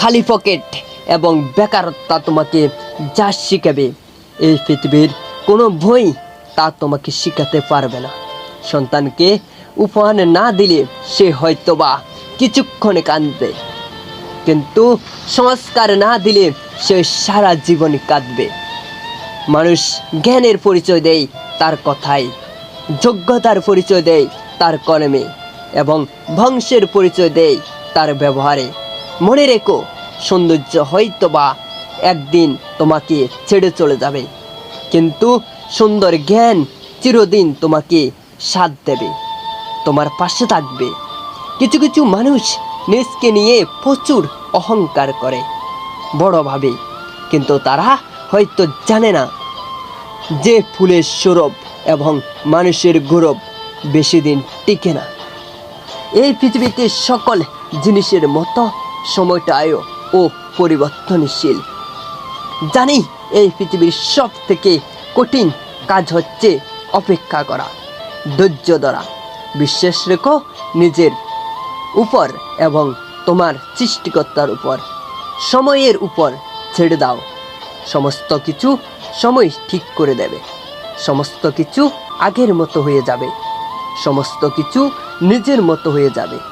খালি পকেট এবং বেকারত্ব তোমাকে যা শিখাবে এই পৃথিবীর কোনো বই তা তোমাকে শিখাতে পারবে না। সন্তানকে উপহার না দিলে সে হয়তোবা কিছুক্ষণে কাঁদবে, কিন্তু সংস্কার না দিলে সে সারা জীবন কাঁদবে। মানুষ জ্ঞানের পরিচয় দেয়, তার কথায় যোগ্যতার পরিচয় দেয়, তার কর্মে এবং বংশের পরিচয় দেয়, তার ব্যবহারে। মনে রেখো, সৌন্দর্য হয়তো বা একদিন তোমাকে ছেড়ে চলে যাবে। কিন্তু সুন্দর জ্ঞান চিরদিন তোমাকে সাথ দেবে। তোমার পাশে থাকবে। কিছু কিছু মানুষ নিজকে নিয়ে প্রচুর অহংকার করে, বড় ভাবে। কিন্তু তারা হয়তো জানে না যে ফুলের সৌরভ এবং মানুষের গৌরব বেশি দিন টিকে না। এই পৃথিবীতে সকল জিনিসের মতো সময়টাও ও পরিবর্তনশীল। জানি এই পৃথিবীর সব থেকে কঠিন কাজ হচ্ছে অপেক্ষা করা, ধৈর্য ধরা। বিশ্বাস রেখো নিজের উপর এবং তোমার সৃষ্টিকর্তার উপর। সময়ের উপর ছেড়ে দাও। সমস্ত কিছু সময় ঠিক করে দেবে। সমস্ত কিছু আগের মতো হয়ে যাবে। সমস্ত কিছু নিজের মতো হয়ে যাবে।